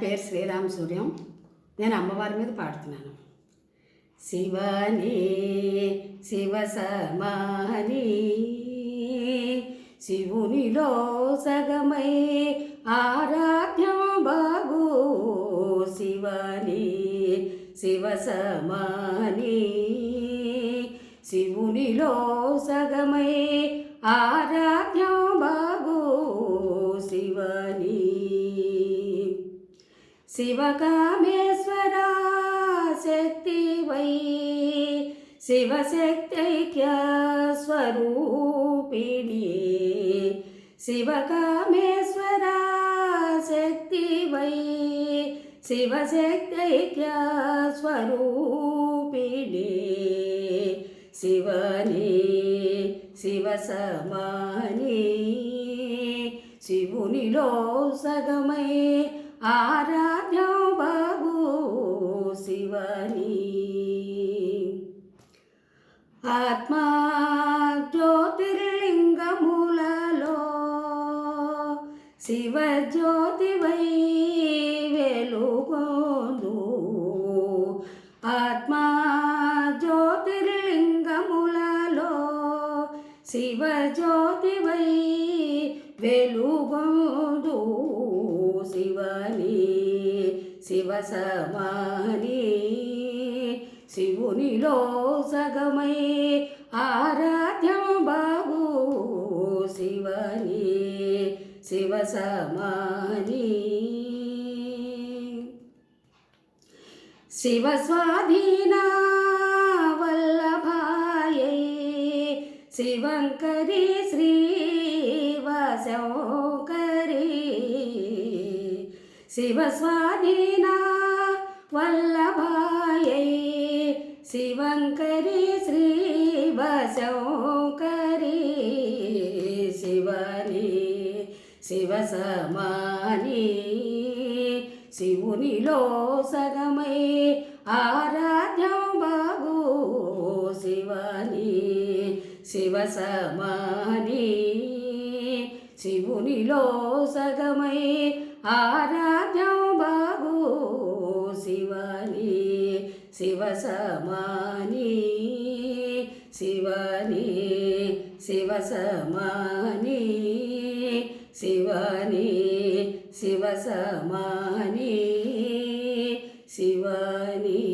పేరు శ్రీరామ సూర్యం. నేను అమ్మవారి మీద పాడుతున్నాను. శివని శివ సమాని శివునిలో సగమై ఆరాధ్యం బాగు శివని శివ సమాని శివునిలో సగమై ఆరాధ్యం బాగు శివని. శివకామేశ్వరా శక్తి వై శివశక్తైక్య స్వరూపిణి శివకామేశ్వరా శక్తి వై శివశక్తైక్య స్వరూపిణి శివని శివసమాని శివునిలో సగమై ఆ ఆత్మా జ్యోతిర్లింగములలో శివజ్యోతివై వెలుగొందు. ఆత్మా జ్యోతిర్లింగములలో శివజ్యోతివై వెలుగొందు. శివని శివ సమాని శివునిలో సగమై ఆరాధ్యం బాబు శివని శివ సమాని. శివ స్వాధీన వల్లభాయై శివంకరి శ్రీవశంకరి శివ స్వాధీన వల్లభాయై శివంకరి శ్రీవశంకరి శివని శివ సమాని శివునిలో సగమై ఆరాధ్యం బాగు శివని శివ సమాని శివునిలో సగమై ఆరాధ్యం బాగు శివని శివ సమాని శివని శివ సమాని శివని శివ సమాని శివని